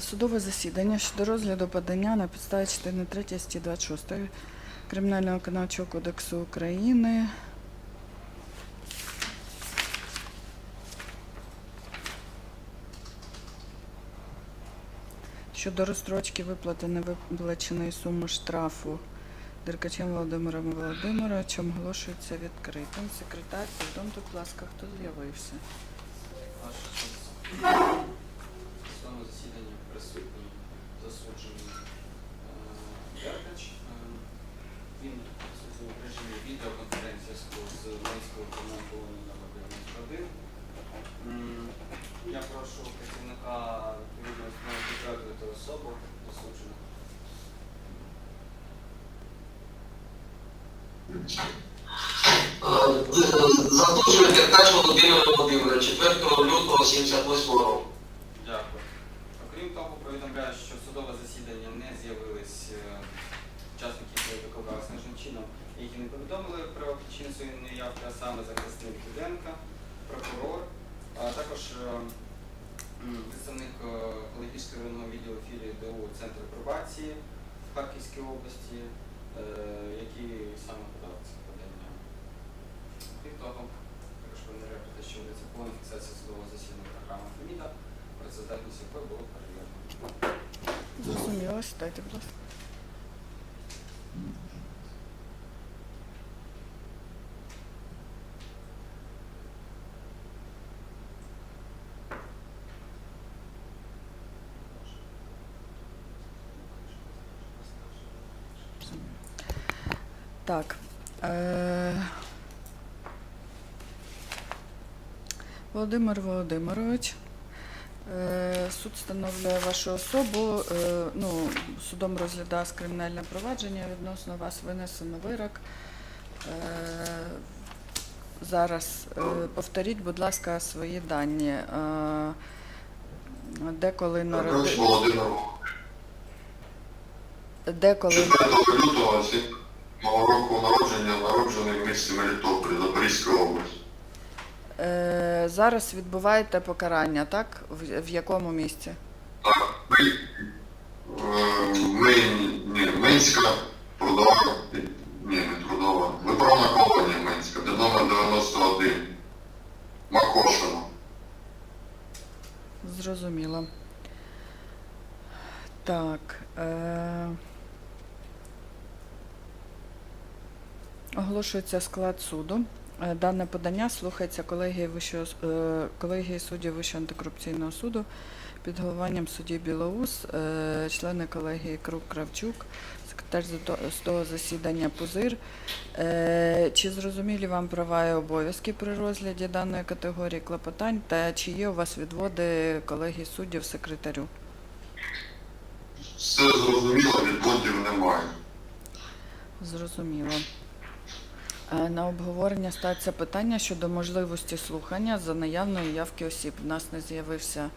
Судове засідання щодо розгляду подання на підставі частини 3 статті 26 Кримінального виконавчого кодексу України. Щодо розстрочки виплати невиплаченої суми штрафу Деркачем Володимиром Володимировичем оголошується відкритим. Секретар, повідомте, будь ласка, хто з'явився. Засуджений е, Деркач. Е, Він в режимі відеоконференції з кримінального колонії 91. Я прошу працівника відповідної установи підтвердити особу засудженого. Заслужений Деркач Володимир Володимирович, 4 лютого 78 року. Повідомляю, що в судове засідання не з'явились е, учасники, які викликалися належним чином, які не повідомили про причини своєї неявки, а саме захисник Діденка, прокурор, а також е, представник е, Олегівського районного відділу філії ДУ Центру пробації в Харківській області, е, які саме подали це подання. Крім того, також повідомляю, що ведеться повна фіксація судового засідання програми ФМІДа, працездатність якої було перевірено. Зрозуміло, сідайте, будь ласка. Так. Е... Володимир Володимирович. Е, Суд встановлює вашу особу. е, Ну, судом розглядає кримінальне провадження. Відносно вас винесено вирок. Е, Зараз повторіть, будь ласка, свої дані. Е, Де коли Деркач Де коли 4 лютого 7 року народження, народжений в місті Мелітополі, Запорізька область. Е, зараз відбуваєте покарання, так? В, в якому місці? Так, ми, ми, Минська, трудова, ні, не трудова, виправна колонія Минська, де номер 91, Макошино. Зрозуміло. Так. Е... Оголошується склад суду. Е, Дане подання слухається колегії Вищого е, колегії суддів Вищого антикорупційного суду під головуванням судді Білоус, е, члени колегії Крук Кравчук, секретар з того засідання Пузир. Чи зрозумілі вам права і обов'язки при розгляді даної категорії клопотань та чи є у вас відводи колегії суддів секретарю? Все зрозуміло, відводів немає. Зрозуміло. Е, На обговорення ставиться питання щодо можливості слухання за наявної явки осіб. У нас не з'явився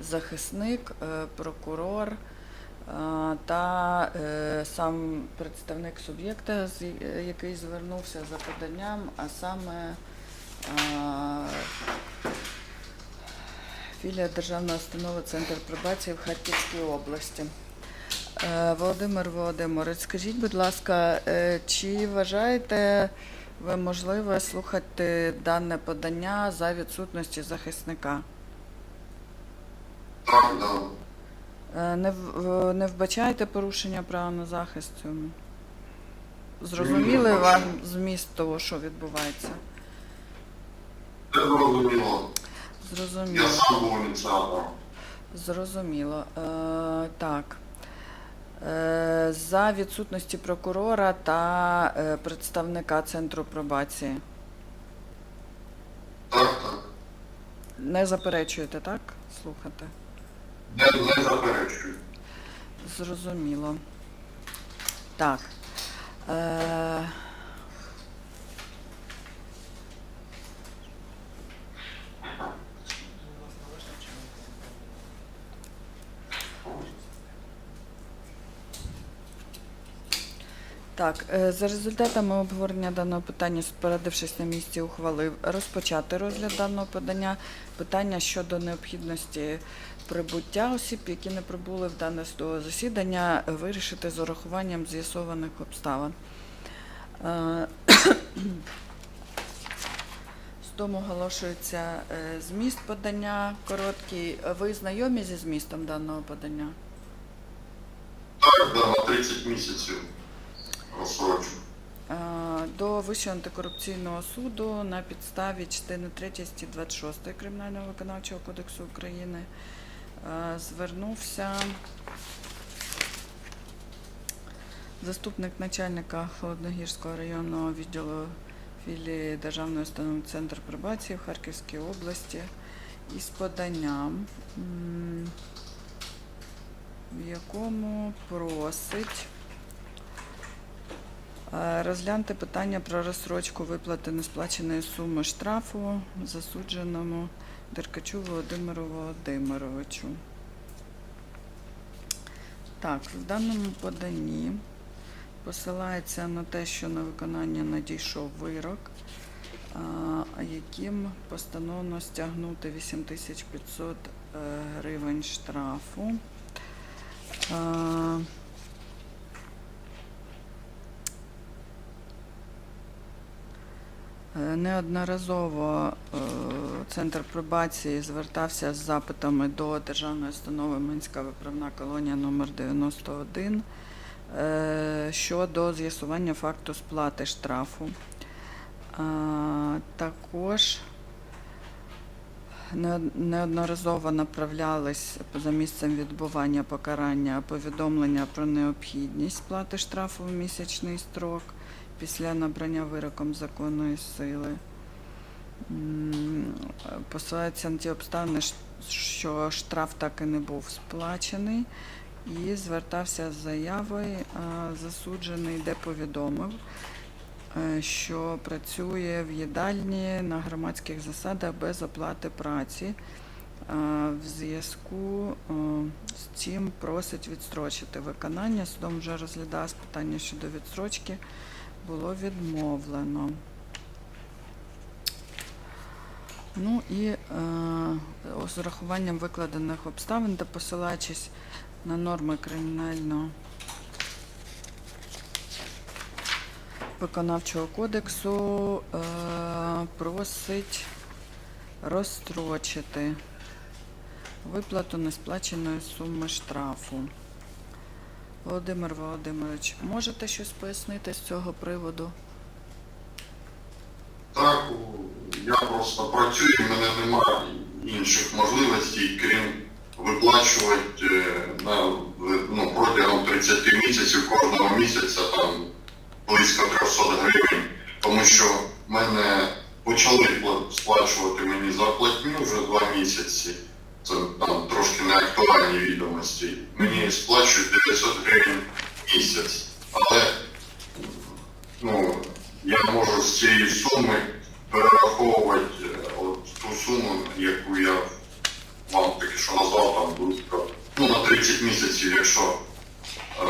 захисник, е, прокурор е, та сам представник суб'єкта, який звернувся за поданням, а саме філія Державної установи Центр пробації в Харківській області. Е, Володимир Володимирович, скажіть, будь ласка, е, чи вважаєте ви можливе слухати дане подання за відсутності захисника? Е, Не, не вбачаєте порушення права на захист цьому? Зрозуміли вам зміст того, що відбувається? Зрозуміло. Зрозуміло. Я сам був ініціатором. Зрозуміло. Так. Е, за відсутності прокурора та е, представника центру пробації. Не заперечуєте, так? Слухати. Не, не заперечую. Зрозуміло. Так. Е... Так, е, за результатами обговорення даного питання, суд, на місці, ухвалив розпочати розгляд даного подання. Питання щодо необхідності прибуття осіб, які не прибули в дане засідання, вирішити з урахуванням з'ясованих обставин. Е, Судом оголошується е, зміст подання короткий. Ви знайомі зі змістом даного подання? Так, да, на 30 місяців До Вищого антикорупційного суду на підставі частини 3 статті 26 Кримінального виконавчого кодексу України е, звернувся заступник начальника Холодногірського районного відділу філії Державної установи Центр пробації в Харківській області із поданням, в якому просить Е, Розгляньте питання про розсрочку виплати несплаченої суми штрафу засудженому Деркачу Володимиру Володимировичу. Так, в даному поданні посилається на те, що на виконання надійшов вирок, яким постановлено стягнути 8500 е, гривень штрафу. А, Е, Неодноразово е, Центр пробації звертався з запитами до Державної установи Минська виправна колонія номер 91 е, щодо з'ясування факту сплати штрафу. Також неодноразово направлялись за місцем відбування покарання повідомлення про необхідність сплати штрафу в місячний строк після набрання вироком законної сили. Посилається на ті обставини, що штраф так і не був сплачений, і звертався з заявою засуджений, де повідомив, е, що працює в їдальні на громадських засадах без оплати праці. В зв'язку е, з цим просить відстрочити виконання. Судом вже розглядалось питання щодо відстрочки було відмовлено. Ну і е, з урахуванням викладених обставин та посилаючись на норми кримінального виконавчого кодексу, е, просить розстрочити виплату несплаченої суми штрафу. Володимир Володимирович, можете щось пояснити з цього приводу? Так, я просто працюю, в мене немає інших можливостей, крім виплачувати е, на, ну, протягом 30 місяців кожного місяця там близько 300 гривень, тому що мене почали пла- сплачувати мені зарплатню вже два місяці. Це там трошки не актуальні відомості. Мені сплачують 900 гривень в місяць. Але ну, я можу з цієї суми перераховувати е, от ту суму, яку я вам таки що назвав там. Ну, на 30 місяців, якщо е,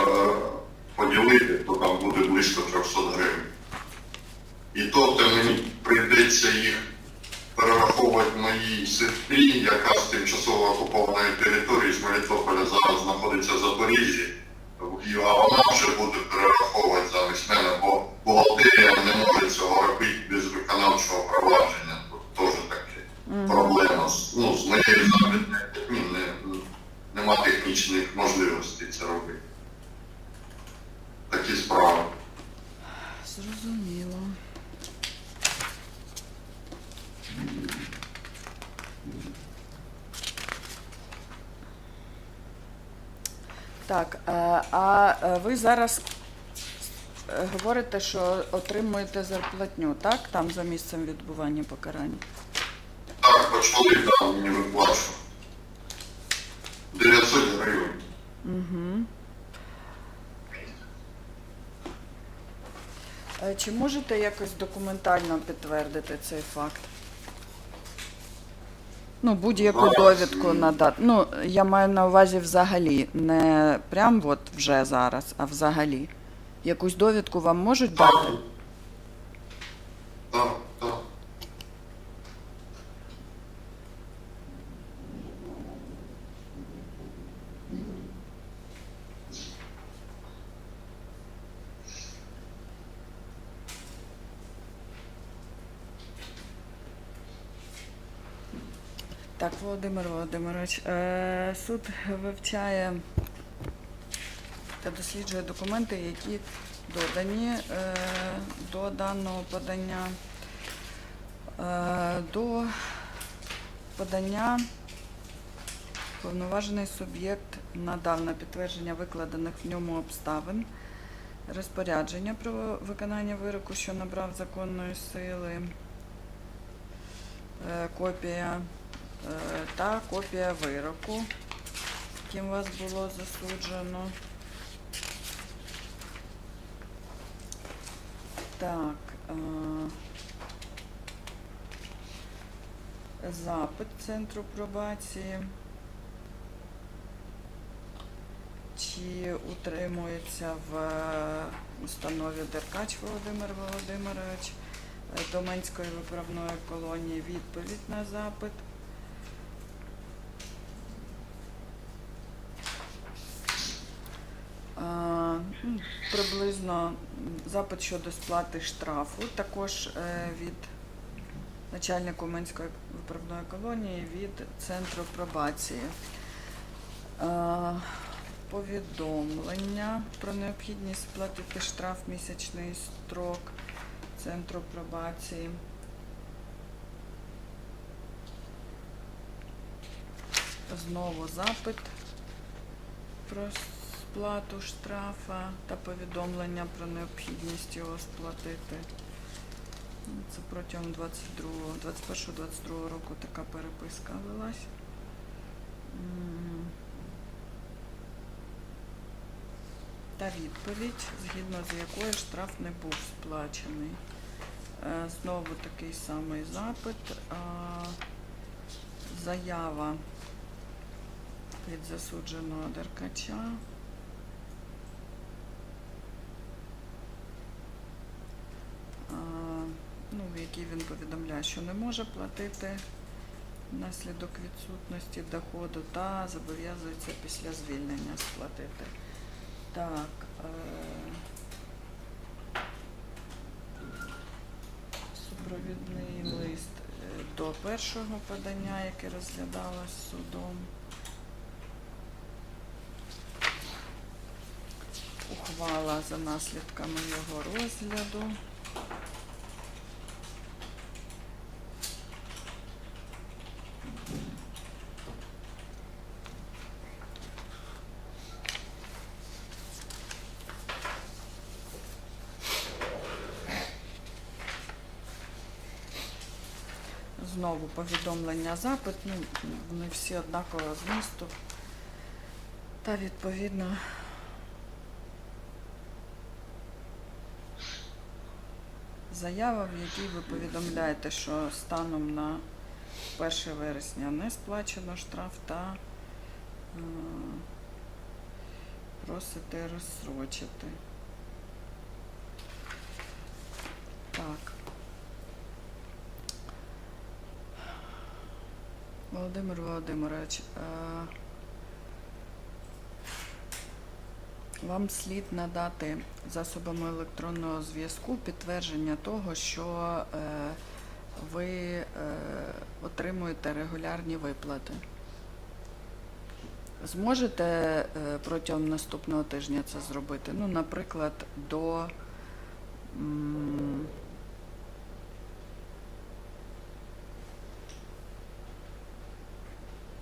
поділити, то там буде близько 300 гривень. І тобто мені прийдеться їх перераховувати моїй сестрі, яка з тимчасово окупованої території з Мелітополя зараз знаходиться в Запоріжжі. А вона вже буде перераховувати замість мене, бо бухгалтерія не може цього робити без виконавчого провадження. Тут теж таке проблема ну, з моєю заробітною не, нема технічних можливостей це робити. Такі справи. Зрозуміло. Так, е, а е, ви зараз е, говорите, що отримуєте зарплатню, так? Там за місцем відбування покарання. Так, почали там мені виплачувати. 900 гривень. Угу. Чи можете якось документально підтвердити цей факт? Ну, будь-яку довідку надати. Ну, я маю на увазі взагалі, не прям от вже зараз, а взагалі. Якусь довідку вам можуть дати? Так, так. Володимир Володимирович, е, суд вивчає та досліджує документи, які додані е, до даного подання. Е, До подання повноважений суб'єкт надав на підтвердження викладених в ньому обставин розпорядження про виконання вироку, що набрав законної сили, копія та копія вироку, яким вас було засуджено. Так. е, Запит центру пробації. Чи утримується в е, установі Деркач Володимир Володимирович е, Доменської виправної колонії відповідь на запит. А, ну, Приблизно запит щодо сплати штрафу, також е, від начальника Уманської виправної колонії від центру пробації. Е, Повідомлення про необхідність сплатити штраф місячний строк центру пробації. Знову запит про сплату штрафа та повідомлення про необхідність його сплатити. Це протягом 21-22 року така переписка велась. Та відповідь, згідно з якою штраф не був сплачений. Е, Знову такий самий запит. Заява від засудженого Деркача. А, ну, в якій він повідомляє, що не може платити внаслідок відсутності доходу та зобов'язується після звільнення сплатити. Так. Е- супровідний лист е, до першого подання, яке розглядалось судом. Ухвала за наслідками його розгляду. Знову повідомлення запит, ну, вони всі однакового змісту. Та відповідно заява, в якій ви повідомляєте, що станом на 1 вересня не сплачено штраф та е, просите розсрочити. Так. Володимир Володимирович, е, вам слід надати засобами електронного зв'язку підтвердження того, що е, ви е, отримуєте регулярні виплати. Зможете протягом наступного тижня це зробити? Ну, наприклад, до.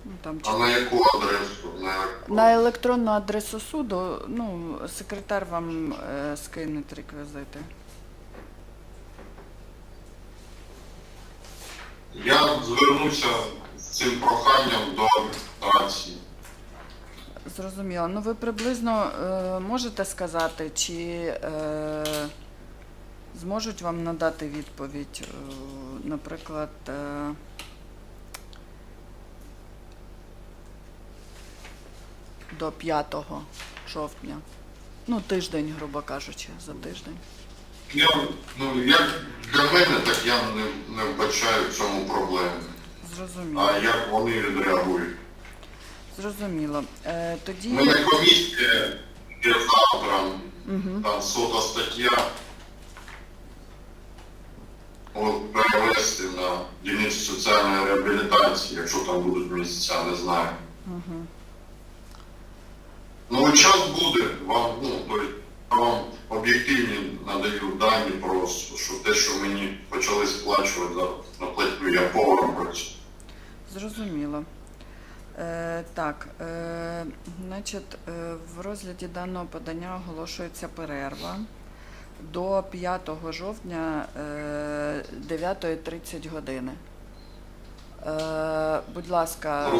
Ну, там, А на яку адресу? На яку? на електронну адресу суду, ну, секретар вам е, скине реквізити. Я звернуся з цим проханням до адміністрації. Зрозуміло. Ну, ви приблизно е, можете сказати, чи е, зможуть вам надати відповідь, е, наприклад, е, до 5 жовтня? Ну, тиждень, грубо кажучи, за тиждень. Я, ну, як для мене, так я не, не вбачаю в цьому проблеми. Зрозуміло. А як вони відреагують? Зрозуміло. Е, тоді. мене комісія є завтра, там сота стаття. От перевести на дільницю соціальної реабілітації, якщо там будуть місця, не знаю. Ну, час буде, вам, ну, то я вам об'єктивні надаю дані про що те, що мені почали сплачувати за на платню, я поваром працюю. Зрозуміло. Е, так, е, значить, е, в розгляді даного подання оголошується перерва до 5 жовтня е, 9.30 години. Е, будь ласка.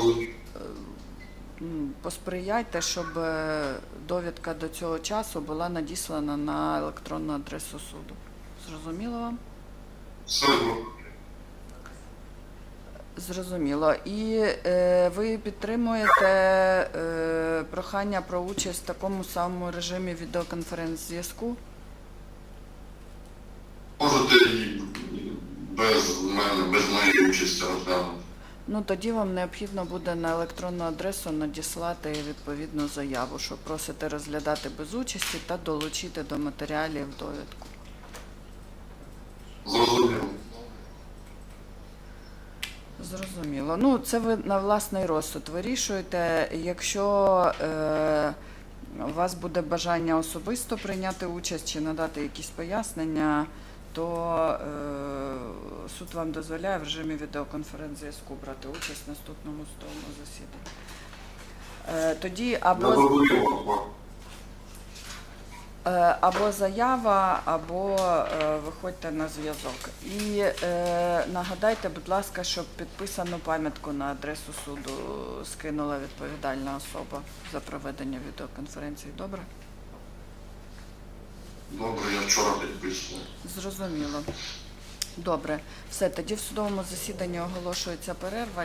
Посприяйте, щоб е, довідка до цього часу була надіслана на електронну адресу суду. Зрозуміло вам? Зрозуміло. Зрозуміло. І е, ви підтримуєте е, прохання про участь в такому самому режимі відеоконференц-зв'язку? Можете і без мене, без моєї участі розглянути. Ну тоді вам необхідно буде на електронну адресу надіслати відповідну заяву, що просите розглядати без участі та долучити до матеріалів довідку. Зрозуміло. Зрозуміло. Ну, це ви на власний розсуд вирішуєте. Якщо е, у вас буде бажання особисто прийняти участь чи надати якісь пояснення, то е, суд вам дозволяє в режимі відеоконференц-зв'язку брати участь в наступному судовому засіданні. Е, тоді або. Е, Або заява, або е, виходьте на зв'язок. І е, нагадайте, будь ласка, щоб підписану пам'ятку на адресу суду скинула відповідальна особа за проведення відеоконференції. Добре? Добре, я вчора підписую. Зрозуміло. Добре. Все, тоді в судовому засіданні оголошується перерва.